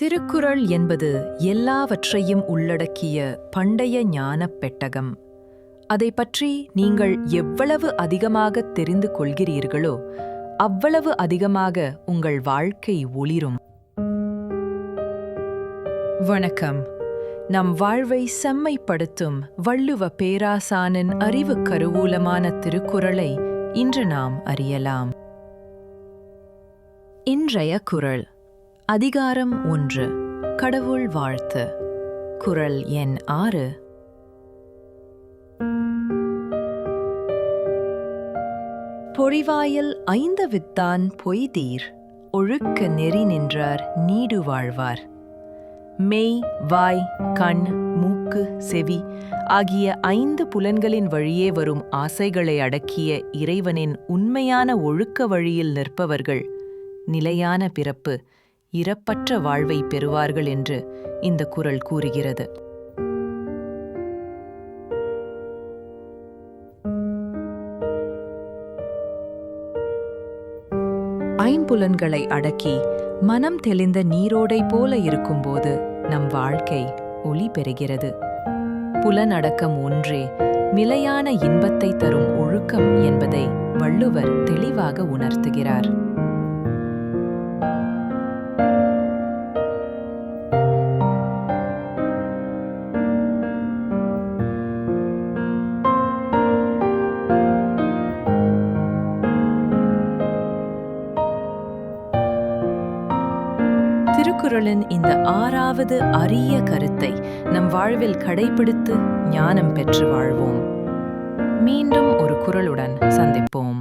திருக்குறள் என்பது எல்லாவற்றையும் உள்ளடக்கிய பண்டைய ஞானப் பெட்டகம். அதை பற்றி நீங்கள் எவ்வளவு அதிகமாக தெரிந்து கொள்கிறீர்களோ அவ்வளவு அதிகமாக உங்கள் வாழ்க்கை ஒளிரும். வணக்கம். நம் வாழ்வை செம்மைப்படுத்தும் வள்ளுவ பேராசானின் அறிவுக் கருவூலமான திருக்குறளை இன்று நாம் அறியலாம். இன்றைய குறள். அதிகாரம் ஒன்று. கடவுள் வாழ்த்து. குரல் எண் ஆறு. பொறிவாயில் ஐந்து வித்தான் பொய்தீர். ஒழுக்க நெறி நின்றார் நீடு வாழ்வார். மெய் வாய் கண் மூக்கு செவி ஆகிய ஐந்து புலன்களின் வழியே வரும் ஆசைகளை அடக்கிய இறைவனின் உண்மையான ஒழுக்க வழியில் நிற்பவர்கள் நிலையான பிறப்பு. இறப்பற்ற வாழ்வை பெறுவார்கள் என்று இந்த குரல் கூறுகிறது. ஐம்புலன்களை அடக்கி மனம் தெளிந்த நீரோடை போல இருக்கும்போது நம் வாழ்க்கை ஒளி பெறுகிறது. புலனடக்கம் ஒன்றே நிலையான இன்பத்தை தரும் ஒழுக்கம் என்பதை வள்ளுவர் தெளிவாக உணர்த்துகிறார். திருக்குறளின் இந்த ஆறாவது அரிய கருத்தை நம் வாழ்வில் கடைபிடித்து ஞானம் பெற்று வாழ்வோம். மீண்டும் ஒரு குறளுடன் சந்திப்போம்.